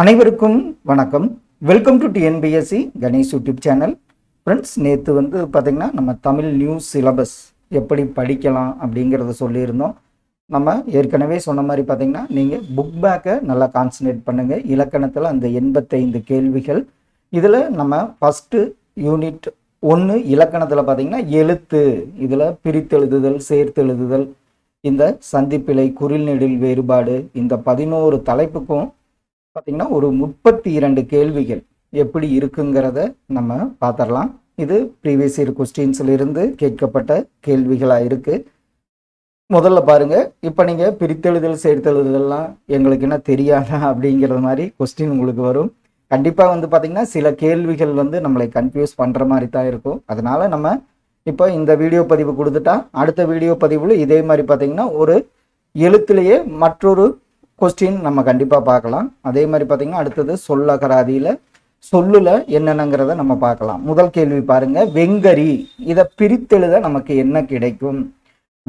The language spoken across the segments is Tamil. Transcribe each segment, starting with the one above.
அனைவருக்கும் வணக்கம். Welcome to TNPSC Ganesh YouTube channel friends நேற்று வந்து பார்த்திங்கன்னா நம்ம தமிழ் நியூஸ் சிலபஸ் எப்படி படிக்கலாம் அப்படிங்கிறத சொல்லியிருந்தோம். நம்ம ஏற்கனவே சொன்ன மாதிரி பார்த்திங்கன்னா நீங்கள் புக் பேக்கை நல்லா கான்சன்ட்ரேட் பண்ணுங்கள் இலக்கணத்தில் அந்த எண்பத்தைந்து கேள்விகள். இதில் நம்ம ஃபஸ்ட்டு யூனிட் ஒன்று இலக்கணத்தில் பார்த்திங்கன்னா எழுத்து இதில் பிரித்தெழுதுதல் சேர்த்தெழுதுதல் இந்த சந்திப்பிலை குறில் நெடில் வேறுபாடு இந்த பதினோரு தலைப்புக்கும் பார்த்தீங்கன்னா ஒரு முப்பத்தி இரண்டு கேள்விகள் எப்படி இருக்குங்கிறத நம்ம பார்த்துடலாம் இது ப்ரீவியஸ் இயர் இருந்து கேட்கப்பட்ட கேள்விகளாக இருக்குது முதல்ல பாருங்கள் இப்போ நீங்கள் பிரித்தெழுதல் சேர்த்தெழுதல்லாம் எங்களுக்கு என்ன தெரியாதா அப்படிங்கிறது மாதிரி கொஸ்டின் உங்களுக்கு வரும். கண்டிப்பாக வந்து பார்த்தீங்கன்னா சில கேள்விகள் வந்து நம்மளை கன்ஃபியூஸ் பண்ணுற மாதிரி தான் இருக்கும். அதனால நம்ம இப்போ இந்த வீடியோ பதிவு கொடுத்துட்டா அடுத்த வீடியோ பதிவில் இதே மாதிரி பார்த்தீங்கன்னா ஒரு எழுத்துலேயே மற்றொரு கொஸ்டின் நம்ம கண்டிப்பாக பார்க்கலாம். அதே மாதிரி பார்த்தீங்கன்னா அடுத்தது சொல்லகராதியில் சொல்லுல என்னென்னங்கிறத நம்ம பார்க்கலாம். முதல் கேள்வி பாருங்க. வெங்கரி. இதை பிரித்தெழுத நமக்கு என்ன கிடைக்கும்?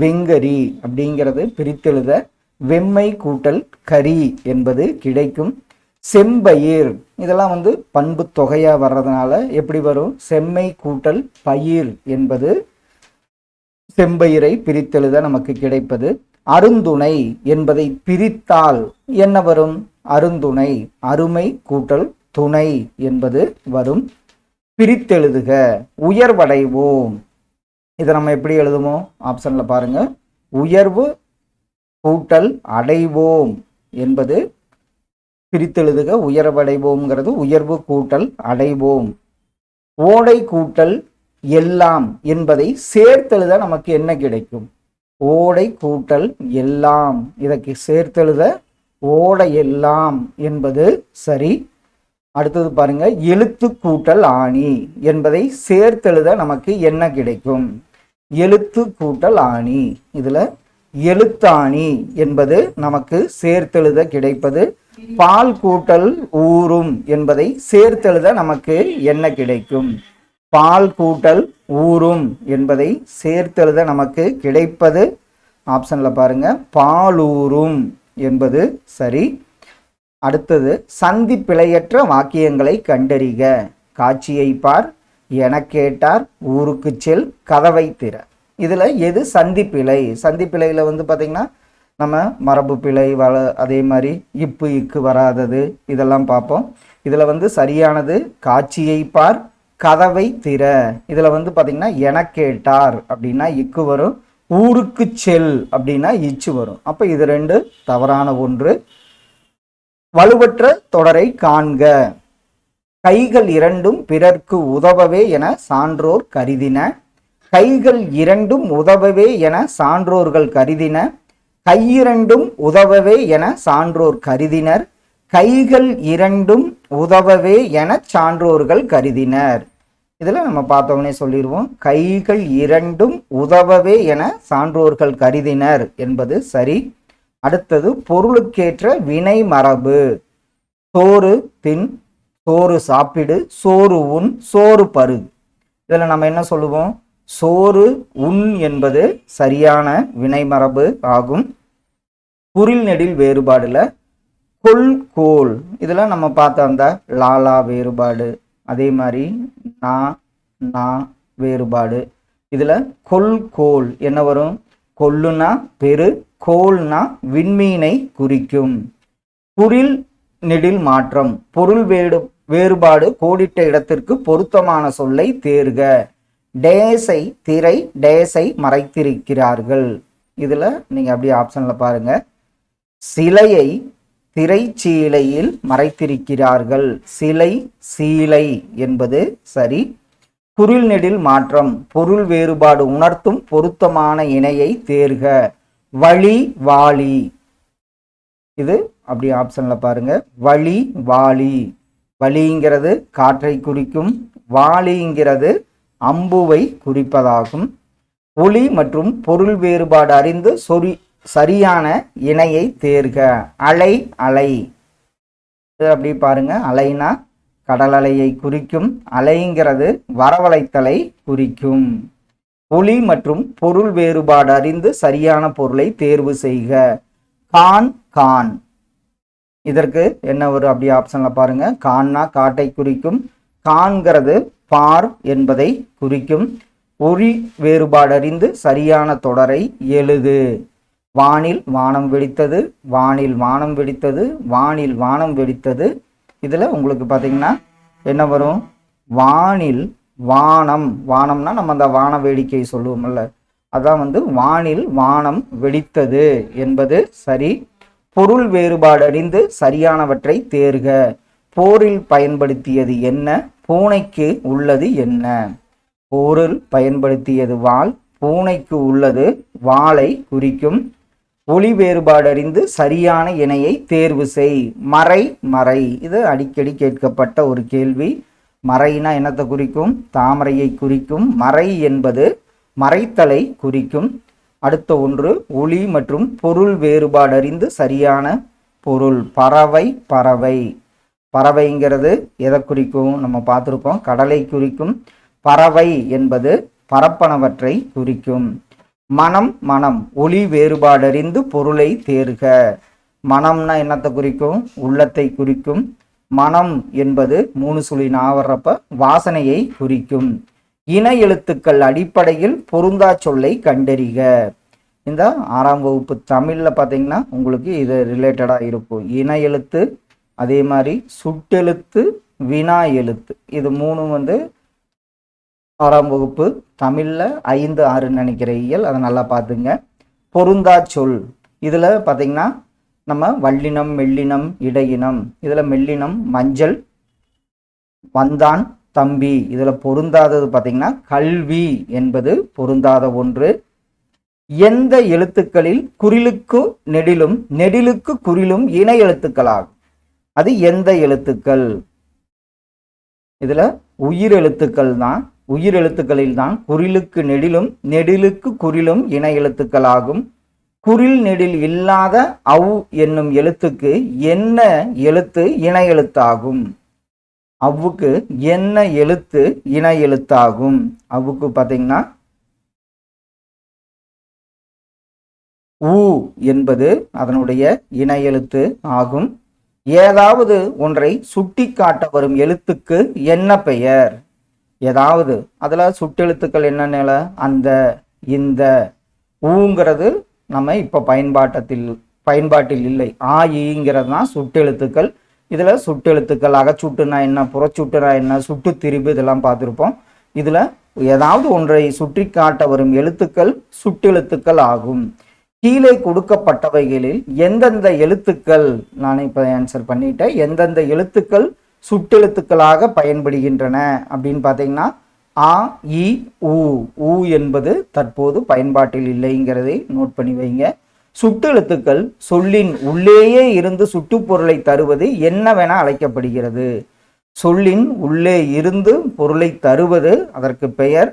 வெங்கரி அப்படிங்கிறது பிரித்தெழுத வெம்மை கூட்டல் கரி என்பது கிடைக்கும். செம்பயிர். இதெல்லாம் வந்து பண்பு தொகையா வர்றதுனால எப்படி வரும்? செம்மை கூட்டல் பயிர் என்பது செம்பயிரை பிரித்தெழுத நமக்கு கிடைப்பது. அருந்துணை என்பதை பிரித்தால் என்ன வரும்? அருந்துணை அருமை கூட்டல் துணை என்பது வரும். பிரித்தெழுதுக உயர்வடைவோம். இதை நம்ம எப்படி எழுதுவோம் ஆப்ஷன்ல பாருங்க. உயர்வு கூட்டல் அடைவோம் என்பது பிரித்தெழுதுக உயர்வடைவோம்ங்கிறது உயர்வு கூட்டல் அடைவோம். ஓடை கூட்டல் எல்லாம் என்பதை சேர்த்தெழுத நமக்கு என்ன கிடைக்கும்? ஓடை கூட்டல் எல்லாம். இதற்கு சேர்த்தெழுத ஓடை எல்லாம் என்பது சரி. அடுத்தது பாருங்க எழுத்து கூட்டல் ஆணி என்பதை சேர்த்தெழுத நமக்கு என்ன கிடைக்கும்? எழுத்து கூட்டல் ஆணி. இதுல எழுத்தாணி என்பது நமக்கு சேர்த்தெழுத கிடைப்பது. பால் கூட்டல் ஊறும் என்பதை சேர்த்தெழுத நமக்கு என்ன கிடைக்கும்? பால் கூட்டல் ஊறும் என்பதை சேர்த்தெழுத நமக்கு கிடைப்பது ஆப்ஷனில் பாருங்கள் பாலூரும் என்பது சரி. அடுத்தது சந்தி பிழையற்ற வாக்கியங்களை கண்டறிக. காட்சியை பார் என கேட்டார் ஊருக்கு செல் கதவை திற. இதில் எது சந்தி பிழை சந்தி வந்து பார்த்திங்கன்னா நம்ம மரபு பிழை வள அதே மாதிரி இப்பு இக்கு வராதது இதெல்லாம் பார்ப்போம். இதில் வந்து சரியானது காட்சியை பார் கதவை திற. இதில் வந்து பார்த்திங்கன்னா என கேட்டார் அப்படின்னா இக்கு வரும். ஊருக்கு செல் அப்படின்னா இச்சு வரும். அப்போ இது ரெண்டு தவறான ஒன்று. வலுவற்ற தொடரை காண்க. கைகள் இரண்டும் பிறர்க்கு உதவவே என சான்றோர் கருதின. கைகள் இரண்டும் உதவவே என சான்றோர்கள் கருதின. கையிரண்டும் உதவவே என சான்றோர் கருதினர். கைகள் இரண்டும் உதவவே என சான்றோர்கள் கருதினர். இதில் நம்ம பார்த்தோன்னே சொல்லிடுவோம். கைகள் இரண்டும் உதவவே என சான்றோர்கள் கருதினர் என்பது சரி. அடுத்தது பொருளுக்கேற்ற வினை மரபு. சோறு தின் சோறு சாப்பிடு சோறு உண் சோறு பரு. இதில் நம்ம என்ன சொல்லுவோம்? சோறு உண் என்பது சரியான வினை மரபு ஆகும். குரில் நெடில் வேறுபாடுல கொல் கோல் இதெல்லாம் நம்ம பார்த்தா அந்த லாலா வேறுபாடு அதே மாதிரி நா நா வேறுபாடு. இதில் கொல் கோல் என்ன வரும்? கொல்லுனா பெரு கோல்னா விண்மீனை குறிக்கும். குரில் நெடில் மாற்றம். பொருள் வேடு வேறுபாடு கோடிட்ட இடத்திற்கு பொருத்தமான சொல்லை தேர்க. டேஸை திரை டேஸை மறைத்திருக்கிறார்கள். இதில் நீங்கள் அப்படியே ஆப்ஷனில் பாருங்கள் சிலையை திரைச்சீலையில் மறைத்திருக்கிறார்கள். சிலை சீலை என்பது சரி. குரில் நெடில் மாற்றம் பொருள் வேறுபாடு உணர்த்தும் பொருத்தமான இணையை தேர்க. வழி வாலி இது அப்படி ஆப்ஷன்ல பாருங்க. வழி வாலி வலிங்கிறது காற்றை குறிக்கும் வாளிங்கிறது அம்புவை குறிப்பதாகும். ஒளி மற்றும் பொருள் வேறுபாடு அறிந்து சொறி சரியான இணையை தேர்க. அலை அலை. அப்படி பாருங்க. அலைனா கடல் அலையை குறிக்கும். அலைங்கிறது வரவழைத்தலை குறிக்கும். ஒளி மற்றும் பொருள் வேறுபாடு அறிந்து சரியான பொருளை தேர்வு செய்க. கான் கான். இதற்கு என்ன ஒரு அப்படி ஆப்ஷனில் பாருங்க. கான்னா காட்டை குறிக்கும். காண்கிறது பார் என்பதை குறிக்கும். ஒளி வேறுபாடறிந்து சரியான தொடரை எழுது. வானில் வானம் வெடித்தது வானில் வானம் வெடித்தது வானில் வானம் வெடித்தது. இதில் உங்களுக்கு பார்த்தீங்கன்னா என்ன வரும்? வானில் வானம். வானம்னா நம்ம அந்த வான வேடிக்கை சொல்லுவோம்ல. அதான் வந்து வானில் வானம் வெடித்தது என்பது சரி. பொருள் வேறுபாடு அறிந்து சரியானவற்றை தேர்க. போரில் பயன்படுத்தியது என்ன? பூனைக்கு உள்ளது என்ன? போரில் பயன்படுத்தியது வாள் பூனைக்கு உள்ளது வாளை குறிக்கும். ஒளி வேறுபாடறிந்து சரியான இணையை தேர்வு செய். மறை மறை. இது அடிக்கடி கேட்கப்பட்ட ஒரு கேள்வி. மறைனா என்னத்தை குறிக்கும்? தாமரையை குறிக்கும். மறை என்பது மறைத்தலை குறிக்கும். அடுத்த ஒன்று ஒளி மற்றும் பொருள் வேறுபாடறிந்து சரியான பொருள். பறவை பறவை. பறவைங்கிறது எதை குறிக்கும்? நம்ம பார்த்துருக்கோம் கடலை குறிக்கும். பறவை என்பது பரப்பனவற்றை குறிக்கும். மனம் மனம். ஒளி வேறுபாடறிந்து பொருளை தேர்க மனம்னா என்னத்தை குறிக்கும்? உள்ளத்தை குறிக்கும். மனம் என்பது மூணு சுழி நாவறப்ப வாசனையை குறிக்கும். இன எழுத்துக்கள் அடிப்படையில் பொருந்தா சொல்லை கண்டறிக. இந்த ஆறாம் வகுப்பு தமிழில் பார்த்தீங்கன்னா உங்களுக்கு இது ரிலேட்டடாக இருக்கும். இன எழுத்து அதே மாதிரி சுட்டெழுத்து வினா எழுத்து. இது மூணும் வந்து ஆறாம் வகுப்பு தமிழில் ஐந்து ஆறுன்னு நினைக்கிற இயல். அதை நல்லா பார்த்துங்க. பொருந்தா சொல். இதில் பார்த்தீங்கன்னா நம்ம வல்லினம் மெல்லினம் இடையினம். இதில் மெல்லினம் மஞ்சள் வந்தான் தம்பி. இதில் பொருந்தாதது பார்த்தீங்கன்னா கல்வி என்பது பொருந்தாத ஒன்று. எந்த எழுத்துக்களில் குறிலுக்கு நெடிலும் நெடிலுக்கு குறிலும் இணை எழுத்துக்களாகும். அது எந்த எழுத்துக்கள்? இதில் உயிர் எழுத்துக்கள் தான் உயிர் எழுத்துக்களில் தான் குறிலுக்கு நெடிலும் நெடிலுக்கு குறிலும் இணை எழுத்துக்களாகும். குறில் நெடில் இல்லாத அவ் என்னும் எழுத்துக்கு என்ன எழுத்து இணை எழுத்தாகும்? அவ்வுக்கு என்ன எழுத்து இணை எழுத்தாகும்? அவ்வுக்கு பார்த்தீங்கன்னா ஊ என்பது அதனுடைய இணை எழுத்து ஆகும். ஏதாவது ஒன்றை சுட்டி காட்ட வரும் எழுத்துக்கு என்ன பெயர்? ஏதாவது அதில் சுட்டெழுத்துக்கள் என்னென்ன அந்த இந்த ஊங்கிறது நம்ம இப்போ பயன்பாட்டத்தில் பயன்பாட்டில் இல்லை. ஆ ஈங்கிறது தான் சுட்டெழுத்துக்கள். இதில் சுட்டெழுத்துக்கள் அகச்சுட்டுனா என்ன புறச்சுட்டுனா என்ன சுட்டு திரிபு இதெல்லாம் பார்த்துருப்போம். இதில் ஏதாவது ஒன்றை சுற்றி காட்ட வரும் எழுத்துக்கள் சுட்டெழுத்துக்கள் ஆகும். கீழே கொடுக்கப்பட்டவைகளில் எந்தெந்த எழுத்துக்கள் நான் இப்போ ஆன்சர் பண்ணிட்டேன். எந்தெந்த எழுத்துக்கள் சுட்டெழுத்துக்களாக பயன்படுகின்றன. அப்படின்னு பார்த்தீங்கன்னா ஆ இ உ ஊ என்பது தற்போது பயன்பாட்டில் இல்லைங்கிறதை நோட் பண்ணி வைங்க. சுட்டெழுத்துக்கள் சொல்லின் உள்ளேயே இருந்து சுட்டுப்பொருளை தருவது என்னவென அழைக்கப்படுகிறது? சொல்லின் உள்ளே இருந்து பொருளை தருவது அதற்கு பெயர்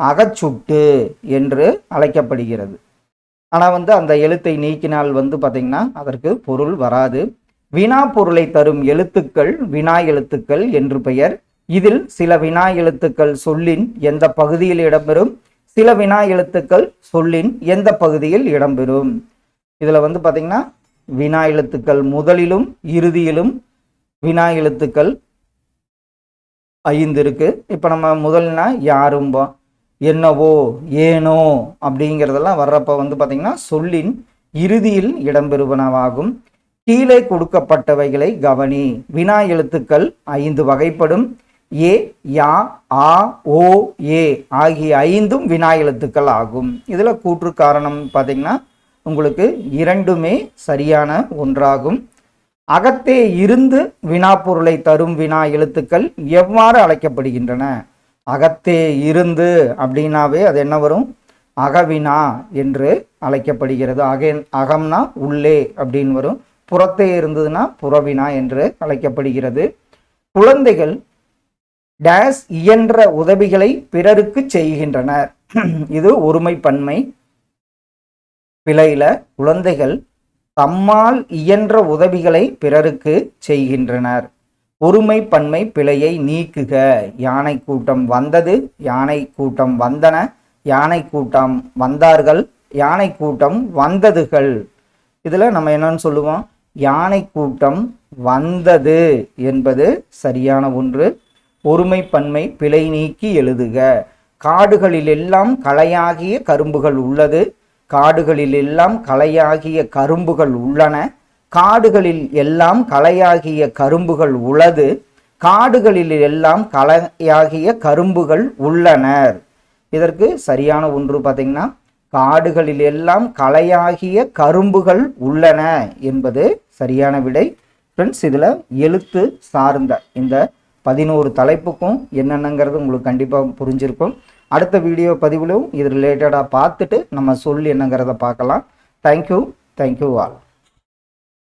அகச்சுட்டு என்று அழைக்கப்படுகிறது. ஆனால் வந்து அந்த எழுத்தை நீக்கினால் வந்து பார்த்திங்கன்னா அதற்கு பொருள் வராது. வினா பொருளை தரும் எழுத்துக்கள் வினா எழுத்துக்கள் என்று பெயர். இதில் சில வினா எழுத்துக்கள் சொல்லின் எந்த பகுதியில் இடம்பெறும்? சில வினா எழுத்துக்கள் சொல்லின் எந்த பகுதியில் இடம்பெறும்? இதில் வந்து பார்த்திங்கன்னா வினா எழுத்துக்கள் முதலிலும் இறுதியிலும் வினா எழுத்துக்கள் ஐந்து இருக்கு. இப்போ நம்ம முதல்னா யாரும் என்னவோ ஏனோ அப்படிங்கிறதெல்லாம் வர்றப்ப வந்து பார்த்திங்கன்னா சொல்லின் இறுதியில் இடம்பெறுவனவாகும். கீழே கொடுக்கப்பட்டவைகளை கவனி. வினா எழுத்துக்கள் ஐந்து வகைப்படும். ஏ யா ஆ ஓ ஏ ஆகிய ஐந்தும் வினா எழுத்துக்கள் ஆகும். இதில் கூற்று காரணம் பார்த்தீங்கன்னா உங்களுக்கு இரண்டுமே சரியான ஒன்றாகும். அகத்தே இருந்து வினா பொருளை தரும் வினா எழுத்துக்கள் எவ்வாறு அழைக்கப்படுகின்றன? அகத்தே இருந்து அப்படின்னாவே அது என்ன வரும்? அகவினா என்று அழைக்கப்படுகிறது. அக அகம்னா உள்ளே அப்படின்னு வரும். புறத்தே இருந்ததுன்னா புறவினா என்று அழைக்கப்படுகிறது. குழந்தைகள் டேஸ் இயன்ற உதவிகளை பிறருக்கு செய்கின்றனர். இது ஒருமை பன்மை பிழையில குழந்தைகள் தம்மால் இயன்ற உதவிகளை பிறருக்கு செய்கின்றனர். ஒருமை பன்மை பிழையை நீக்குக. யானை கூட்டம் வந்தது யானை கூட்டம் வந்தன யானை கூட்டம் வந்தார்கள் யானை கூட்டம் வந்ததுகள். இதில் நம்ம என்னன்னு சொல்லுவோம்? யானை கூட்டம் வந்தது என்பது சரியான ஒன்று. ஒருமை பன்மை பிழை நீக்கி எழுதுக. காடுகளில் எல்லாம் களையாகிய கரும்புகள் உள்ளது. காடுகளில் எல்லாம் களையாகிய கரும்புகள் உள்ளன. காடுகளில் எல்லாம் களையாகிய கரும்புகள் உள்ளது காடுகளில் எல்லாம் களையாகிய கரும்புகள் உள்ளனர். இதற்கு சரியான ஒன்று பார்த்தீங்கன்னா காடுகளில் எல்லாம் களையாகிய கரும்புகள் உள்ளன என்பது சரியான விடை. ஃப்ரெண்ட்ஸ் இதில் எழுத்து சார்ந்த இந்த பதினோரு தலைப்புக்கும் என்னென்னங்கிறது உங்களுக்கு கண்டிப்பாக புரிஞ்சிருக்கும். அடுத்த வீடியோ பதிவிலும் இது ரிலேட்டடாக பார்த்துட்டு நம்ம சொல் என்னங்கிறத பார்க்கலாம். Thank you thank you all